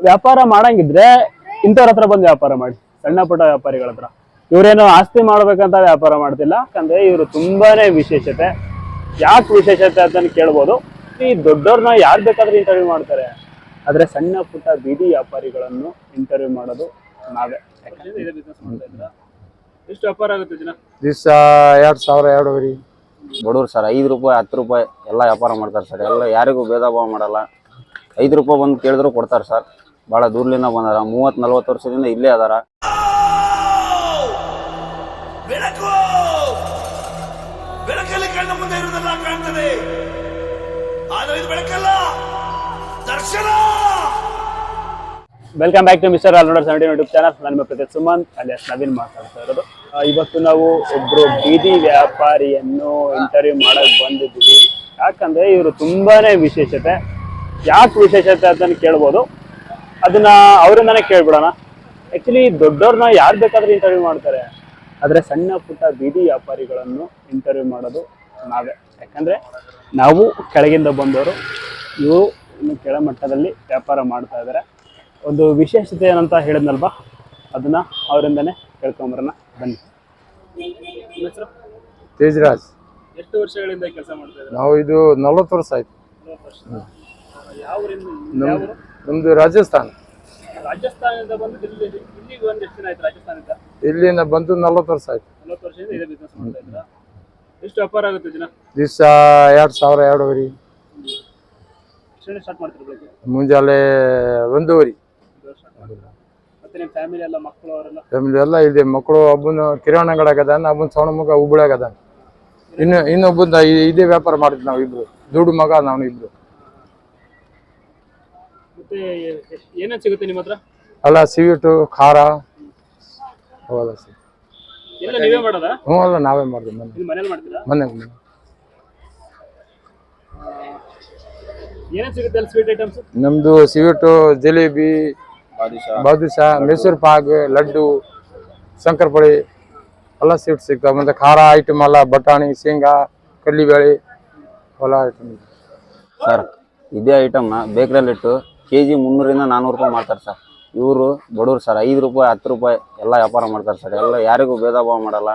ವ್ಯಾಪಾರ ಮಾಡಂಗಿದ್ರೆ ಇಂಥವ್ರ ಹತ್ರ ಬಂದು ವ್ಯಾಪಾರ ಮಾಡಿ ಸಣ್ಣ ಪುಟ್ಟ ವ್ಯಾಪಾರಿಗಳ ಹತ್ರ. ಇವ್ರೇನು ಆಸ್ತಿ ಮಾಡ್ಬೇಕಂತ ವ್ಯಾಪಾರ ಮಾಡ್ತಿಲ್ಲ ಯಾಕಂದ್ರೆ ಇವರು ತುಂಬಾನೇ ವಿಶೇಷತೆ. ಯಾಕೆ ವಿಶೇಷತೆ ಅಂತ ಕೇಳ್ಬೋದು. ಈ ದೊಡ್ಡವ್ರನ್ನ ಯಾರು ಬೇಕಾದ್ರೂ ಇಂಟರ್ವ್ಯೂ ಮಾಡ್ತಾರೆ. ಆದ್ರೆ ಸಣ್ಣ ಪುಟ್ಟ ಬೀದಿ ವ್ಯಾಪಾರಿಗಳನ್ನು ಇಂಟರ್ವ್ಯೂ ಮಾಡೋದು ನಾವೇ. ಎಷ್ಟು ವ್ಯಾಪಾರ ಆಗುತ್ತೆ ದಿನ? ದಿವಸ ಎರಡು ಸಾವಿರ ಎರಡೂವರೆ. ಬಡವ್ರು ಸರ್ ಐದು ರೂಪಾಯಿ ಹತ್ತು ರೂಪಾಯಿ ಎಲ್ಲ ವ್ಯಾಪಾರ ಮಾಡ್ತಾರೆ ಸರ್. ಎಲ್ಲ ಯಾರಿಗೂ ಭೇದ ಭಾವ ಮಾಡಲ್ಲ. ಐದು ರೂಪಾಯಿ ಬಂದು ಕೇಳಿದ್ರು ಕೊಡ್ತಾರೆ ಸರ್. ಭಾಳ ದೂರ್ಲಿಂದ ಬಂದಾರ. ಮೂವತ್ತು ನಲ್ವತ್ತು ವರ್ಷದಿಂದ ಇಲ್ಲೇ ಅದಾರ. ಬೆಳಕು! ಬೆಳಕಲ್ಲಿ ಕಣ್ಣ ಮುಂದೆ ಇರುವುದೆಲ್ಲ ಕಾಣ್ತದೆ. ಆದರೆ ಇದು ಬೆಳಕಲ್ಲ ದರ್ಶನ! Welcome back to mister allrounder seventeen YouTube channel ನಾನು ಪ್ರತೀತ್ ಪ್ರತಿ ಸುಮಂತ್ ಅಲಿಯಾಸ್ ನವೀನ್ ಮಾತಾಡ್ತಾ ಇರೋದು. ಇವತ್ತು ನಾವು ಒಬ್ರು ಬೀದಿ ವ್ಯಾಪಾರಿಯನ್ನು ಇಂಟರ್ವ್ಯೂ ಮಾಡಕ್ ಬಂದಿದ್ದೀವಿ. ಯಾಕಂದ್ರೆ ಇವರು ತುಂಬಾನೇ ವಿಶೇಷತೆ. ಯಾಕೆ ವಿಶೇಷತೆ ಅಂತ ಕೇಳ್ಬೋದು. ಅದನ್ನ ಅವರಿಂದಾನೇ ಕೇಳ್ಬಿಡೋಣ. ಆಕ್ಚುಲಿ ದೊಡ್ಡವ್ರನ್ನ ಯಾರು ಬೇಕಾದ್ರೂ ಇಂಟರ್ವ್ಯೂ ಮಾಡ್ತಾರೆ. ಆದ್ರೆ ಸಣ್ಣ ಪುಟ್ಟ ಬೀದಿ ವ್ಯಾಪಾರಿಗಳನ್ನು ಇಂಟರ್ವ್ಯೂ ಮಾಡೋದು ನಾವೇ. ಯಾಕಂದ್ರೆ ನಾವು ಕೆಳಗಿಂದ ಬಂದವರು ಇವರು ಇನ್ನು ಕೆಳಮಟ್ಟದಲ್ಲಿ ವ್ಯಾಪಾರ ಮಾಡ್ತಾ ಇದ್ದಾರೆ ಒಂದು ವಿಶೇಷತೆ ಏನಂತ ಹೇಳಿದ್ನಲ್ವಾ? ಅದನ್ನ ಅವರಿಂದನೇ ಕೇಳ್ಕೊಂಬರೋಣ. ಬನ್ನಿ. ತೇಜ್ರಾಜ್ ತೇಜರಾಜ್. ಎಷ್ಟು ವರ್ಷಗಳಿಂದ ಕೆಲಸ ಮಾಡ್ತಾ ಇದ್ದಾರೆ? ನಾವು ಇದು ನಲ್ವತ್ತು ವರ್ಷ ಆಯ್ತು. ಯಾವ ನಮ್ದು ರಾಜಸ್ಥಾನ. ರಾಜಸ್ಥಾನದಿಂದ ಬಂದು ಇಲ್ಲಿ ಇಲ್ಲಿಗೆ ಒಂದು ಎಷ್ಟು ದಿನ ಆಯ್ತು ರಾಜಸ್ಥಾನದಿಂದ? ಇಲ್ಲಿಂದ ಬಂದು ನಲ್ವತ್ತು ವರ್ಷ ಆಯ್ತು. ನಲವತ್ತು ವರ್ಷದಿಂದ ಇದೇ ಬಿಸ್ನೆಸ್ ಮಾಡ್ತಾ ಇದ್ರ ಎಷ್ಟು ವ್ಯಾಪಾರ ಆಗುತ್ತೆ ದಿನ? ದಿವಸ ಎರಡು ಸಾವಿರ ಎರಡೂವರೆ. ಎಷ್ಟು ಸ್ಟಾರ್ಟ್ ಮಾಡ್ತೀರಿ ಬೆಳಗ್ಗೆ? ಮುಂಜಾನೆ ಒಂದೂವರೆ. ಮತ್ತೆ ನಿಮ್ಮ ಫ್ಯಾಮಿಲಿ ಎಲ್ಲ ಮಕ್ಕಳು ಅವರೆಲ್ಲ? ಫ್ಯಾಮಿಲಿ ಎಲ್ಲ ಇದೆ. ಮಕ್ಕಳು ಒಬ್ಬನ ಕಿರಾಣಿ ಅಂಗಡಿ ಅದಾನ ಒಬ್ಬನ ಸಣ್ಣ ಮಗ ಹುಬ್ಬಳ್ಳಿ ಅದಾನ ಇನ್ನು ಇನ್ನೊಬ್ಬಂದ ಇದೇ ವ್ಯಾಪಾರ ಮಾಡಿದ್ವಿ ನಾವು ಇಬ್ರು. ದುಡ್ಡು ಮಗ ನಾವು ಇಬ್ರು ಮತ್ತೆ ಏನೇನು ಸಿಗುತ್ತೆ ನಿಮ್ಮ ಹತ್ರ? ಅಲ್ಲ ಸ್ವೀಟು ಖಾರ ಅವೆಲ್ಲ ಸಿಗ್ ಎಲ್ಲ ನೀವೇ ಮಾಡೋದಾ? ಹ್ಞೂ ಅಲ್ಲ ನಾವೇ ಮಾಡಿದ್ವಿ ಮನೆ ಇಲ್ಲಿ ಮನೇಲಿ ಮಾಡ್ತೀರಾ? ಮನೆಗೆ ಏನೇನು ಸಿಗುತ್ತೆ ಅಲ್ಲಿ ಸ್ವೀಟ್ ಐಟಮ್ಸ್ ನಮ್ದು ಸ್ವೀಟು ಜಿಲೇಬಿ ಬಾದುಷಾ. ಮೈಸೂರು ಪಾಕ್ ಲಡ್ಡು ಶಂಕರಪಳಿ ಎಲ್ಲ ಸ್ವೀಟ್ ಸಿಗ್ತಾವೆ. ಮತ್ತೆ ಖಾರ ಐಟಮ್ ಎಲ್ಲ ಬಟಾಣಿ ಶೇಂಗಾ ಕಡ್ಲಿಬೇಳೆ ಎಲ್ಲ ಐಟಮ್ ಸರ್ ಇದೇ ಐಟಮ್ನ ಬೇಕ್ರಿಯಲ್ಲಿ ಇಟ್ಟು ಕೆ ಜಿ ಮುನ್ನೂರಿಂದ ನಾನ್ನೂರು ರೂಪಾಯಿ ಮಾಡ್ತಾರೆ ಸರ್. ಇವರು ಬಡವ್ರು ಸರ್. ಐದು ರೂಪಾಯಿ, ಹತ್ತು ರೂಪಾಯಿ ಎಲ್ಲ ವ್ಯಾಪಾರ ಮಾಡ್ತಾರೆ ಸರ್. ಎಲ್ಲ ಯಾರಿಗೂ ಭೇದ ಭಾವ ಮಾಡಲ್ಲ.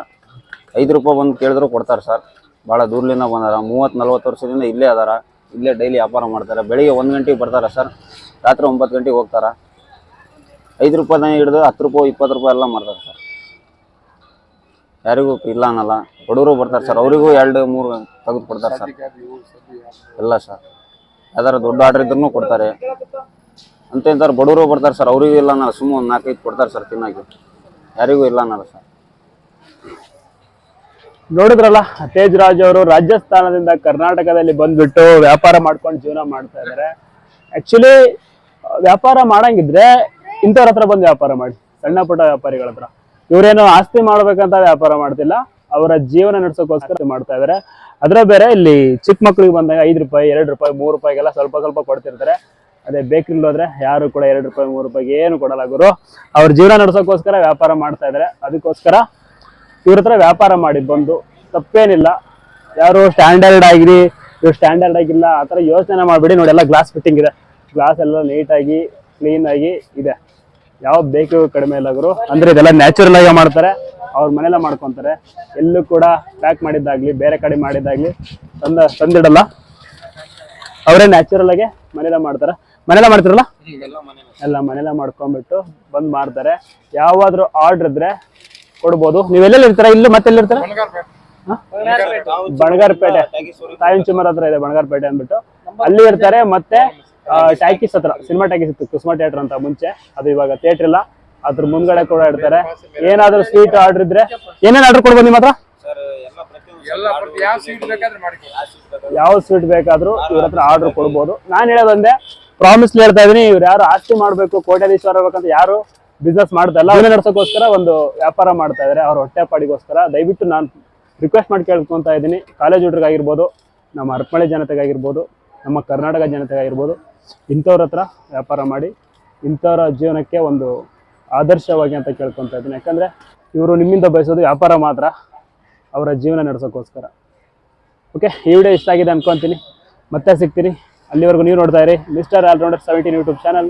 ಐದು ರೂಪಾಯಿ ಬಂದು ಕೇಳಿದ್ರು ಕೊಡ್ತಾರೆ ಸರ್. ಭಾಳ ದೂರ್ಲಿಂದ ಬಂದಾರ. ಮೂವತ್ತು, ನಲ್ವತ್ತು ವರ್ಷದಿಂದ ಇಲ್ಲೇ ಅದಾರ. ಇಲ್ಲೇ ಡೈಲಿ ವ್ಯಾಪಾರ ಮಾಡ್ತಾರೆ. ಬೆಳಿಗ್ಗೆ ಒಂದು ಗಂಟೆಗೆ ಬರ್ತಾರೆ ಸರ್. ರಾತ್ರಿ ಒಂಬತ್ತು ಗಂಟೆಗೆ ಹೋಗ್ತಾರೆ. ಐದು ರೂಪಾಯಿನ ಹಿಡಿದು ಹತ್ತು ರೂಪಾಯಿ, ಇಪ್ಪತ್ತು ರೂಪಾಯಿ ಎಲ್ಲ ಮಾಡ್ತಾರೆ ಸರ್. ಯಾರಿಗೂ ಇಲ್ಲ ಅನ್ನಲ್ಲ. ಬಡವರು ಬರ್ತಾರೆ ಸರ್. ಅವರಿಗೂ ಎರಡು, ಮೂರು ತೆಗೆದು ಕೊಡ್ತಾರೆ ಸರ್. ಎಲ್ಲ ಸರ್. ಯಾವ್ದಾರ ದೊಡ್ಡ ಆರ್ಡರ್ ಇದ್ರೂ ಕೊಡ್ತಾರೆ. ಅಂತ ಇಂಥವ್ರು ಬಡವರು ಬರ್ತಾರೆ ಸರ್ ಅವರಿಗೂ ಇಲ್ಲ ಅನ್ನಲ್ಲ ಸುಮ್ಮ ಒಂದು ನಾಲ್ಕೈದು ಕೊಡ್ತಾರೆ ಸರ್ ತಿನ್ನೋಕೆ. ಯಾರಿಗೂ ಇಲ್ಲ ಅನ್ನಲ್ಲ ಸರ್ ನೋಡಿದ್ರಲ್ಲ ತೇಜ್ ರಾಜ್ ಅವರು ರಾಜಸ್ಥಾನದಿಂದ ಕರ್ನಾಟಕದಲ್ಲಿ ಬಂದ್ಬಿಟ್ಟು ವ್ಯಾಪಾರ ಮಾಡ್ಕೊಂಡು ಜೀವನ ಮಾಡ್ತಾ ಇದ್ದಾರೆ. ಆಕ್ಚುಲಿ ವ್ಯಾಪಾರ ಮಾಡಂಗಿದ್ರೆ ಇಂಥವ್ರ ಹತ್ರ ಬಂದು ವ್ಯಾಪಾರ ಮಾಡಿ, ಸಣ್ಣ ಪುಟ್ಟ ವ್ಯಾಪಾರಿಗಳ ಹತ್ರ. ಇವರೇನು ಆಸ್ತಿ ಮಾಡ್ಬೇಕಂತ ವ್ಯಾಪಾರ ಮಾಡ್ತಿಲ್ಲ, ಅವರ ಜೀವನ ನಡೆಸೋಕ್ಕೋಸ್ಕರ ಮಾಡ್ತಾ ಇದ್ದಾರೆ. ಅದ್ರ ಬೇರೆ ಇಲ್ಲಿ ಚಿಕ್ಕ ಮಕ್ಳಿಗೆ ಬಂದಾಗ ಐದು ರೂಪಾಯಿ, ಎರಡು ರೂಪಾಯಿ, ಮೂರು ರೂಪಾಯಿಗೆಲ್ಲ ಸ್ವಲ್ಪ ಸ್ವಲ್ಪ ಕೊಡ್ತಿರ್ತಾರೆ. ಅದೇ ಬೇಕ್ರಿಲಿ ಹೋದ್ರೆ ಯಾರು ಕೂಡ ಎರಡು ರೂಪಾಯಿ, ಮೂರು ರೂಪಾಯಿಗೆ ಏನು ಕೊಡಲ್ಲ ಗುರು. ಅವ್ರ ಜೀವನ ನಡೆಸೋಕ್ಕೋಸ್ಕರ ವ್ಯಾಪಾರ ಮಾಡ್ತಾ ಇದ್ದಾರೆ ಅದಕ್ಕೋಸ್ಕರ ಇವ್ರ ಹತ್ರ ವ್ಯಾಪಾರ ಮಾಡಿ ಬಂದು, ತಪ್ಪೇನಿಲ್ಲ. ಯಾರು ಸ್ಟ್ಯಾಂಡರ್ಡ್ ಆಗಿರಿ, ಇವ್ರು ಸ್ಟ್ಯಾಂಡರ್ಡ್ ಆಗಿಲ್ಲ, ಆ ಥರ ಯೋಚನೆ ಮಾಡಬೇಡಿ. ನೋಡಿ, ಎಲ್ಲ ಗ್ಲಾಸ್ ಫಿಟ್ಟಿಂಗ್ ಇದೆ. ಗ್ಲಾಸ್ ಎಲ್ಲ ನೀಟಾಗಿ ಕ್ಲೀನ್ ಆಗಿ ಇದೆ. ಯಾವ ಬೇಕು ಕಡಿಮೆ ಇಲ್ಲ ಗುರು. ಅಂದ್ರೆ ಇದೆಲ್ಲ ನ್ಯಾಚುರಲ್ ಆಗಿ ಮಾಡ್ತಾರೆ. ಅವ್ರ ಮನೆಯಲ್ಲ ಮಾಡ್ಕೊಂತಾರೆ. ಎಲ್ಲೂ ಕೂಡ ಪ್ಯಾಕ್ ಮಾಡಿದ್ದಾಗ್ಲಿ, ಬೇರೆ ಕಡೆ ಮಾಡಿದ್ದಾಗ್ಲಿ ತಂದ, ತಂದಿಡಲ್ಲ. ಅವರೇ ನ್ಯಾಚುರಲ್ ಆಗಿ ಮನೇಲೆ ಮಾಡ್ತಾರೆ. ಮನೆಯಲ್ಲ ಮಾಡ್ತಿರಲ್ಲ? ಎಲ್ಲ ಮನೆಯಲ್ಲ ಮಾಡ್ಕೊಂಡ್ಬಿಟ್ಟು ಬಂದ್ ಮಾಡ್ತಾರೆ. ಯಾವಾದ್ರೂ ಆರ್ಡರ್ ಇದ್ರೆ ಕೊಡ್ಬೋದು. ನೀವು ಎಲ್ಲೆಲ್ಲಿ ಇರ್ತೀರಾ? ಇಲ್ಲಿ ಮತ್ತೆ ಎಲ್ಲಿರ್ತೀರಾ ಹ? ಬಣಗಾರ್ಪೇಟೆ. ತಾಯಿಂಚುಮರ್ ಹತ್ರ ಇದೆ ಬಣಗಾರ್ಪೇಟೆ ಅಂದ್ಬಿಟ್ಟು. ಅಲ್ಲಿ ಇರ್ತಾರೆ. ಮತ್ತೆ ಟ್ಯಾಕಿಸ್ ಹತ್ರ. ಸಿನಿಮಾ ಟ್ಯಾಕಿಸ್ ಇತ್ತು. ಕುಸುಮಾ ಥಿಯೇಟರ್ ಅಂತ ಮುಂಚೆ. ಅದು ಇವಾಗ ಥಿಯೇಟರ್ ಇಲ್ಲ. ಅದ್ರ ಮುಂದ್ಗಡೆ ಕೂಡ ಇರ್ತಾರೆ ಏನಾದ್ರೂ ಸ್ವೀಟ್ ಆರ್ಡರ್ ಇದ್ರೆ ಏನೇನ್ ಆರ್ಡರ್ ಕೊಡ್ಬೋದು ನಿಮ್ಮ ಹತ್ರ? ಯಾವ ಸ್ವೀಟ್ ಬೇಕಾದ್ರೂ ಇವ್ರ ಹತ್ರ ಆರ್ಡರ್ ಕೊಡ್ಬೋದು. ನಾನು ಹೇಳೋದಂದ್ರೆ ಪ್ರಾಮಿಸ್ ಹೇಳ್ತಾ ಇದೀನಿ ಇವ್ರು ಯಾರು ಆಸ್ತಿ ಮಾಡ್ಬೇಕು ಕೋಟ್ಯಾಧೀಶ್ವರ ಆಗ್ಬೇಕಂತ ಯಾರು ಬಿಸ್ನೆಸ್ ಮಾಡ್ತಾ ಇಲ್ಲ ಅದನ್ನ ನಡ್ಸೋಕ್ಕೋಸ್ಕರ ಒಂದು ವ್ಯಾಪಾರ ಮಾಡ್ತಾ ಇದಾರೆ. ಅವ್ರ ಹೊಟ್ಟೆಪಾಡಿಗೋಸ್ಕರ ದಯವಿಟ್ಟು ನಾನು ರಿಕ್ವೆಸ್ಟ್ ಮಾಡಿ ಕೇಳ್ಕೊಂತ ಇದ್ದೀನಿ ಕಾಲೇಜ್ ಹುಡುಗರಾಗಿರ್ಬೋದು ನಮ್ಮ ಅರ್ಪಣೆ ಜನತೆಗಾಗಿರ್ಬೋದು ನಮ್ಮ ಕರ್ನಾಟಕ ಜನತೆಗಾಗಿರ್ಬೋದು ಇಂಥವ್ರ ಹತ್ರ ವ್ಯಾಪಾರ ಮಾಡಿ ಇಂಥವ್ರ ಜೀವನಕ್ಕೆ ಒಂದು ಆದರ್ಶವಾಗಿ ಅಂತ ಕೇಳ್ಕೊತಾ ಇದ್ದೀನಿ. ಯಾಕಂದ್ರೆ ಇವರು ನಿಮ್ಮಿಂದ ಬಯಸೋದು ವ್ಯಾಪಾರ ಮಾತ್ರ, ಅವರ ಜೀವನ ನಡೆಸೋಕ್ಕೋಸ್ಕರ. ಓಕೆ ಈ ವಿಡಿಯೋ ಇಷ್ಟ ಆಗಿದೆ ಅನ್ಕೊಂತೀನಿ. ಮತ್ತೆ ಸಿಗ್ತೀನಿ. ಅಲ್ಲಿವರೆಗೂ ನೀವು ನೋಡ್ತಾ ಇರಿ. Mister allrounder seventeen YouTube channel